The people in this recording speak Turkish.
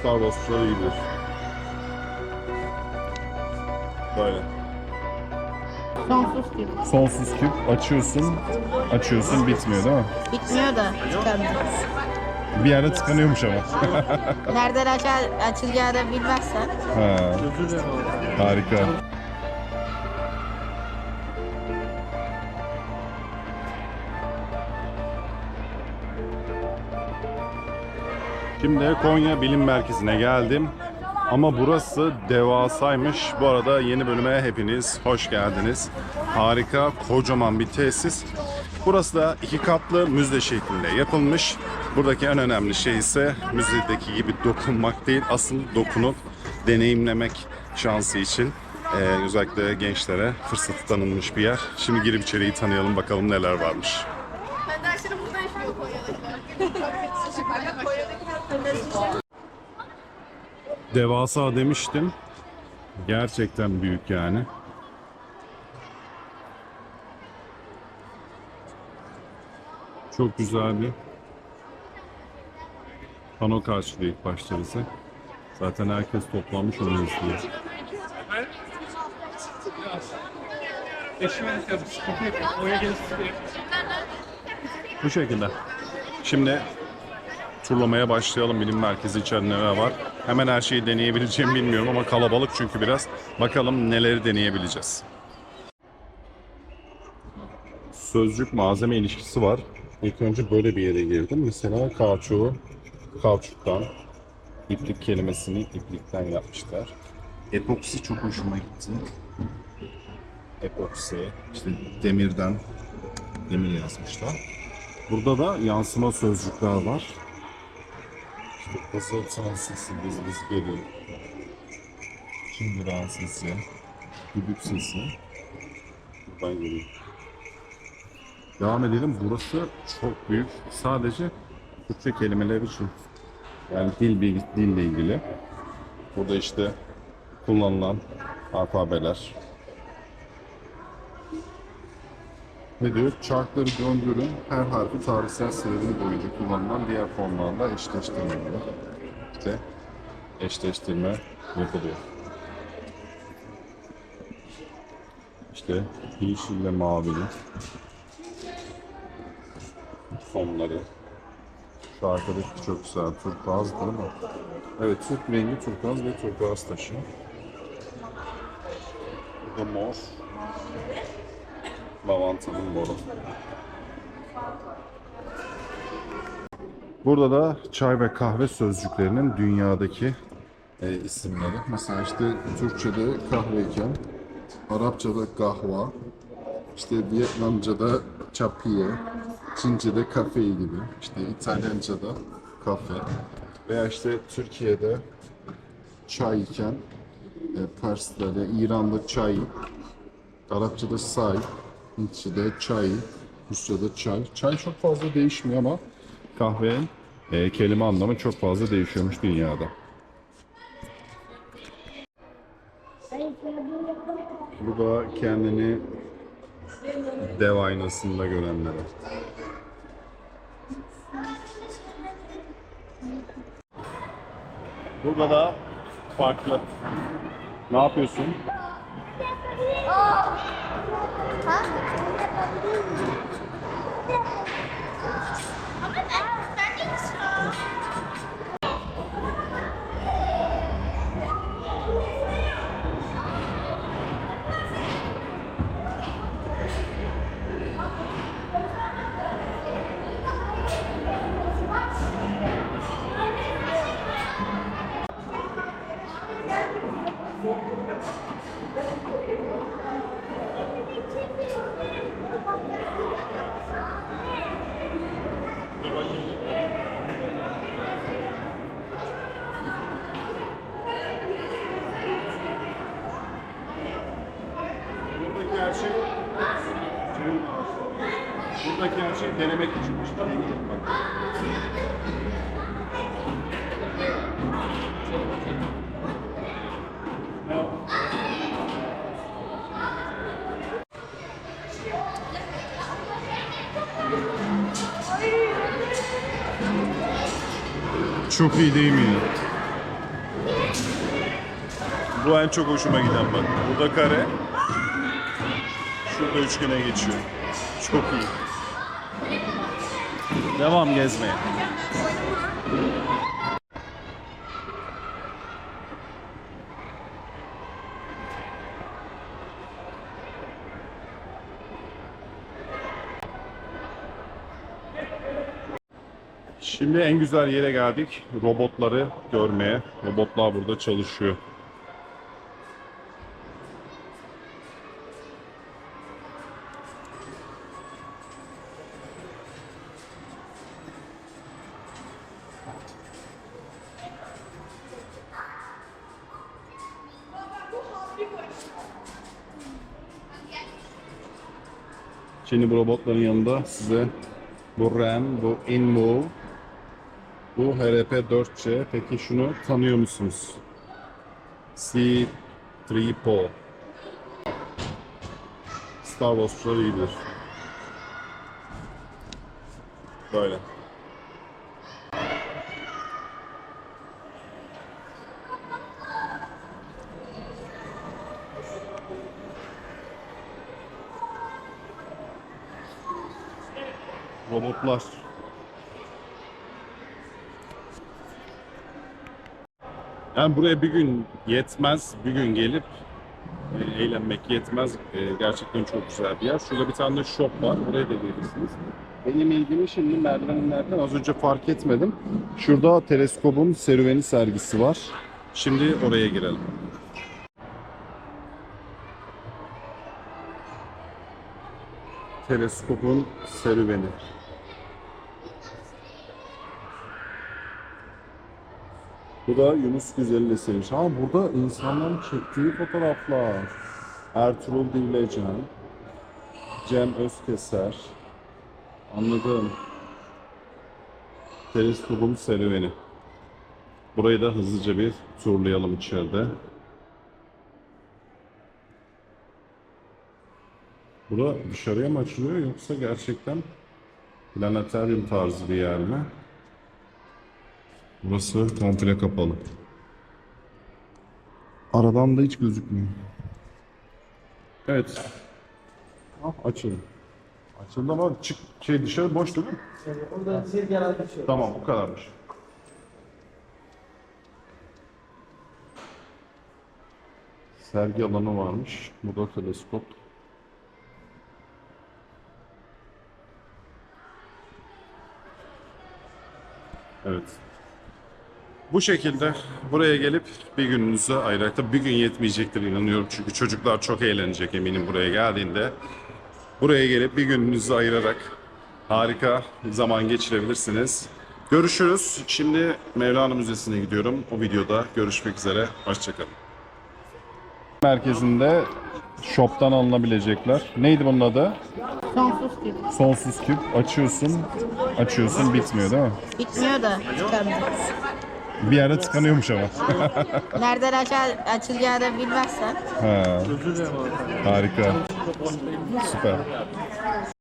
Star Wars'çular iyi bilir. Böyle. Sonsuz gibi. Sonsuz küp açıyorsun, açıyorsun bitmiyor değil mi? Bitmiyor da çıkamıyor. Bir yerde tıkanıyormuş ama. Nereden açar, açılacağını da bilmezsen. ha. Harika. Şimdi Konya Bilim Merkezi'ne geldim. Ama burası devasaymış. Bu arada yeni bölüme hepiniz hoş geldiniz. Harika, kocaman bir tesis. Burası da iki katlı müze şeklinde yapılmış. Buradaki en önemli şey ise müzedeki gibi dokunmak değil, asıl dokunup deneyimlemek şansı için eee, özellikle gençlere fırsatı tanınmış bir yer. Şimdi girip içeriği tanıyalım bakalım neler varmış. Devasa demiştim. Gerçekten büyük yani. Çok güzel bir pano karşılıyor ilk başta bize. Zaten herkes toplanmış onu izliyor. Bu şekilde. Şimdi turlamaya başlayalım. Bilim merkezi içerisinde ne var? Hemen her şeyi deneyebileceğimi bilmiyorum ama kalabalık çünkü biraz. Bakalım neleri deneyebileceğiz. Sözcük malzeme ilişkisi var. İlk önce böyle bir yere girdim. Mesela kauçuğu kauçuktan, iplik kelimesini iplikten yapmışlar. Epoksi çok hoşuma gitti. Epoksi, işte demirden demir yazmışlar. Burada da yansıma sözcükler var. İşte kızıltıran sesi, biz biz geliyor. Çingiren sesi, düdük sesi. Buradan geliyor. Devam edelim. Burası çok büyük. Sadece Türkçe kelimeler için. Yani dil bilgi, dille ilgili. Burada işte kullanılan alfabeler, Ne? Çarkları döndürün. Her harfi tarihsel serüveni boyunca kullanılan diğer formlarla eşleştiriliyor. İşte eşleştirme yapılıyor. İşte yeşille mavili fonları. Şu arkadaki çok güzel. Turkuaz değil mi? Evet, Türk rengi turkuaz ve turkuaz taşı. Burada mor. Lavantanın moru. Burada da çay ve kahve sözcüklerinin dünyadaki e, isimleri. Mesela işte Türkçe'de kahveyken, Arapça'da kahva, işte Vietnamca'da chapiye, Çince'de kafe gibi, işte İtalyanca'da kafe veya işte Türkiye'de çay iken e, Perslerde, İran'da çay, Arapçada say, Hintçe'de çay, Rusça'da çay. Çay çok fazla değişmiyor ama kahvenin e, kelime anlamı çok fazla değişiyormuş dünyada. Bu da kendini dev aynasında görenlere. Burada da farklı. Ne yapıyorsun? Hả? Buradaki her şey Buradaki her şey denemek için. İşte bak. Çok iyi değil mi ya? Bu en çok hoşuma giden bak. Burada kare. Şurada üçgene geçiyor. Çok iyi. Devam gezmeye. Şimdi en güzel yere geldik. Robotları görmeye. Robotlar burada çalışıyor. Şimdi bu robotların yanında size bu RAM, bu InMove, bu HRP4C. Peki şunu tanıyor musunuz? C3PO. Star Wars'lar iyidir. Böyle. Robotlar. Yani buraya bir gün yetmez, bir gün gelip e, eğlenmek yetmez. E, gerçekten çok güzel bir yer. Şurada bir tane de shop var, oraya da gelirsiniz. Benim ilgimi şimdi merdivenlerden az önce fark etmedim. Şurada teleskopun serüveni sergisi var. Şimdi oraya girelim. Teleskopun serüveni. Bu da Yunus Güzel'in eseriymiş. Ama burada insanların çektiği fotoğraflar. Ertuğrul Divlecan, Cem Özkeser. Anladım. Teleskopun serüveni. Burayı da hızlıca bir turlayalım içeride. Bura dışarıya mı açılıyor yoksa gerçekten planetaryum tarzı bir yer mi? Burası komple kapalı. Aradan da hiç gözükmüyor. Evet. Ah açıldı. Açıldı ama çık şey dışarı boş değil mi? Orada seyir genel bir şey. Tamam bu kadarmış. Sergi alanı varmış. Burada teleskop. Evet. Bu şekilde buraya gelip bir gününüzü ayırarak da bir gün yetmeyecektir inanıyorum. Çünkü çocuklar çok eğlenecek eminim buraya geldiğinde. Buraya gelip bir gününüzü ayırarak harika zaman geçirebilirsiniz. Görüşürüz. Şimdi Mevlana Müzesi'ne gidiyorum. O videoda görüşmek üzere. Hoşçakalın. Merkezinde shop'tan alınabilecekler. Neydi bunun adı? Sonsuz gibi. Sonsuz küp. Açıyorsun, açıyorsun bitmiyor değil mi? Bitmiyor da tıkanıyor. Bir yerde tıkanıyormuş ama. Nereden açar, açılacağını bilmezsen ha. Harika. Süper.